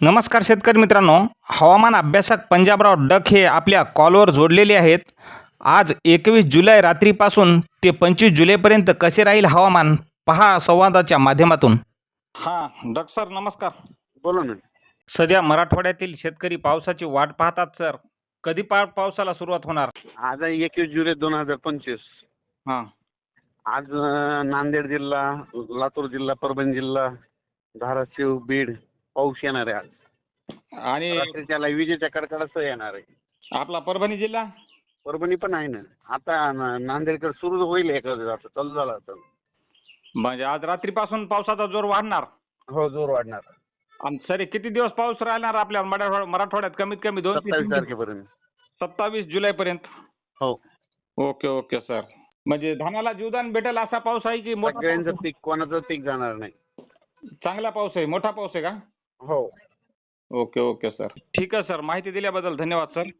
नमस्कार शेतकरी मित्रांनो हवामान अभ्यासक पंजाबराव डक हे आपल्या कॉलवर जोडलेले आहेत. आज एकवीस जुलै रात्रीपासून ते पंचवीस जुलैपर्यंत कसे राहील हवामान पहा संवादाच्या माध्यमातून. हां डक सर नमस्कार. बोला ना. सध्या मराठवाड्यातील शेतकरी पावसाची वाट पाहतात सर. कधी पा पावसाला सुरुवात होणार? आज आहे एकवीस जुलै दोन हजार पंचवीस. हां. आज अं, नांदेड जिल्हा लातूर जिल्हा परभणी जिल्हा धाराशिव बीड पाऊस येणार आहे आज. आणि रात्रीच्याला विजेच्या कडकडासह येणार आहे. आपला परभणी जिल्हा? परभणी पण आहे ना. आता ना- नांदेडकडे सुरू होईल एखादं चालू झाला आता. म्हणजे आज रात्रीपासून पावसाचा जोर वाढणार? हो जोर वाढणार. आणि सर किती दिवस पाऊस राहणार आपल्या मराठवाड्यात मराठवाड्यात? कमीत कमी दोन ते सत्तावीस तीन दिवस? तारखेपर्यंत. सत्तावीस जुलैपर्यंत? हो. Okay okay sir. म्हणजे धानाला जीवदान भेटेल असा पाऊस आहे की मोठा सगळ्यांचं पीक कोणाचं पीक जाणार नाही? चांगला पाऊस आहे मोठा पाऊस आहे का? हो. Okay okay sir. ठीक आहे सर. माहिती दिल्याबद्दल धन्यवाद सर.